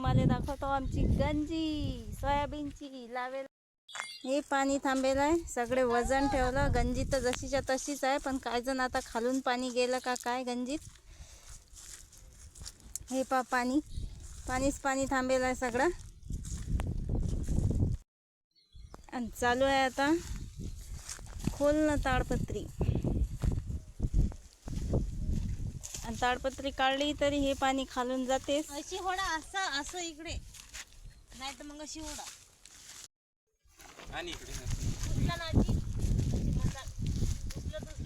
तुम्हाला दाखवतो आमची गंजी सोयाबीनची लावेल. हे पाणी थांबेलं आहे. सगळे वजन ठेवलं. गंजी तर जशीच्या तशीच आहे पण काय जण आता खालून पाणी गेलं का काय गंजीत? हे पा पाणी. पाणीच पाणी थांबेलं आहे सगळं. आणि चालू आहे आता खोलणं ताडपत्री. आणि ताडपत्री काढली तरी हे पाणी खालून जातेच. अशी होडा असं असं इकडे. नाही तर मग अशी होडा आणि इकडे.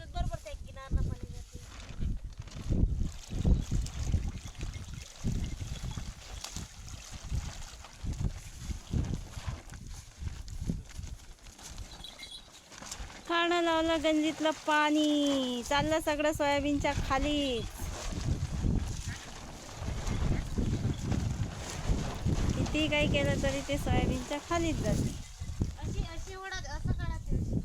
बरोबर त्या पाणी जाते. खाणं लावलं गंजीतलं पाणी. चाललं सगळं सोयाबीनच्या खालीच. किती काही केलं तरी ते सोयाबीनच्या खालीच जाते अशी अशी होडा असं काढायचं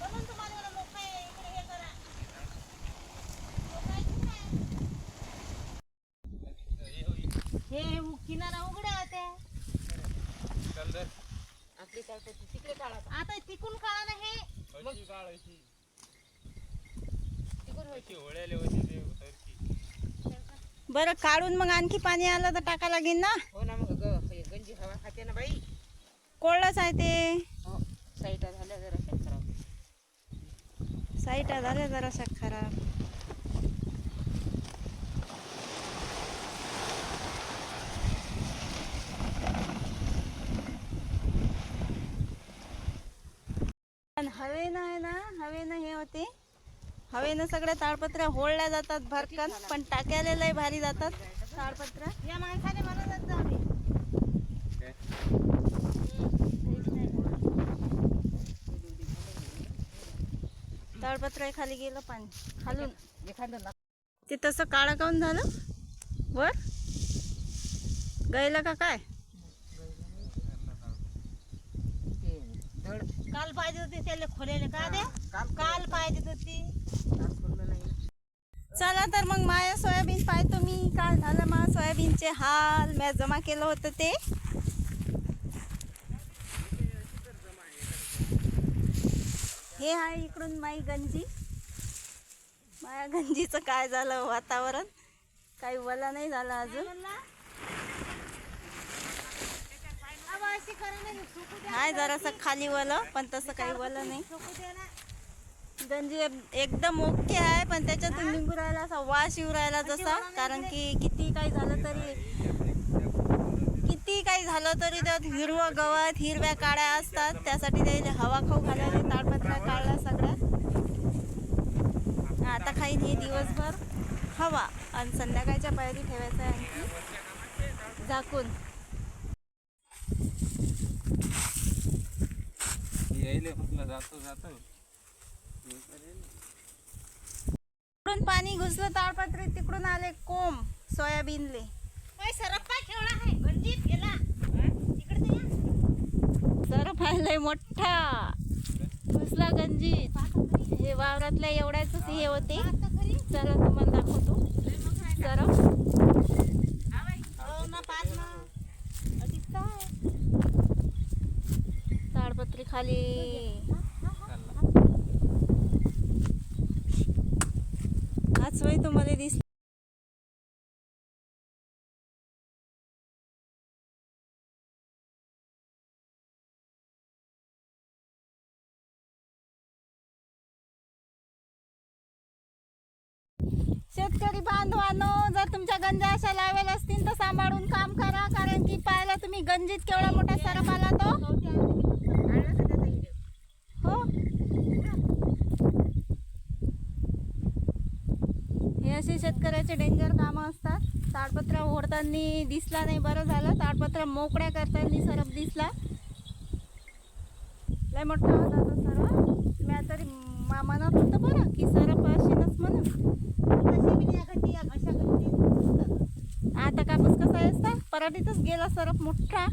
म्हणून तुम्हाला मला मोठा आहे, इकडे हे करा. मोठा आहे की नाही? हे उ- किनारा उघड्या होत्या. चल आपली काढतो तिकडे काढा आता. तिकून काढा ना हे. अशी काढायची तिकून होईल. अशी होळ्याले होती ते उतरती. बरं काढून मग आणखी पाणी आलं तर टाका लागेल ना? हो ना मग ग- हे गंजी हवा खाते ना बाई. कोळलंच आहे ते. हो साईटा झाल्या जरा खराब. साईटा झाल्या जराशा खराब. हवेनं आहे ना हवेनं हे होते. हवेनं सगळ्या ताडपत्र्या होळल्या जातात भरकन पण टाक्याला लय भारी जातात ताडपत्र्या. या माणसाने म्हणत होतं ताडपत्र्या खाली गेलं पाणी खालून. एखादं ते तसं काळं काऊन झालं? वर? गयलं का काय? काल पाहिजे होती त्याला खोलेले का दे? काल काल पाहिजे होती. काल. चला तर मग माया सोयाबीन पाहतो मी. काय झालं मा सोयाबीनचे हाल. मी जमा केलं होतं ते. हे आहे इकडून माई गंजी. माया गंजीचं काय झालं वातावरण? काही वला नाही झालं अजून अब अशी करा ना सुकू द्या हाय जरासं खाली वलं पण तसं काही वलं नाही. गंजी एक- एकदम ओके आहे पण त्याच्यातून निघू राहिला असा वास येऊ राहिला जसा कारण की किती काही झालं तरी किती काही झालं तरी त्यात हिरवं गवत हिरव्या काड्या असतात त्यासाठी त्याला हवा खाऊ घालायला ताडपत्र्या काढल्या सगळ्या. आता खाईन हे दिवसभर हवा आणि संध्याकाळच्या पायरी ठेवायचं आहे आणखी. झाकून. यायले म्हटलं जातो जातो. पाणी घुसलं ताडपत्री तिकडून आले कोंब सोयाबीनले. ओय, सरप्पा खेळला आहे. गंजीत गेला. इकडे ते या. सर पाहिलंय मोठा. घुसला गंजीत हे वावरातल्या एवढ्याच हे होते. चला तुम्हाला दाखवतो. जरा हो ना पाच ना अधिक काय ताडपत्री खाली. आज वय तुम्हाला दिसली शेतकरी बांधवानो जर तुमच्या गंजा अशा लावेल असतील तर सांभाळून काम करा कारण की पाहायला तुम्ही गंजीत केवढा मोठा सरप आला तो हो हे असे शेतकऱ्याचे डेंजर कामं असतात. ताडपत्रा ओढताना दिसला नाही बरं झालं. ताडपत्रा मोकळ्या करताना सरप दिसला. लय मोठा होता तो सर्व. मी तरी मा- म्हणत होतं बरं की सरप असेनच म्हणून. या या आता कापूस कसा आहे? असता पराठीतच गेला सरप मोठा.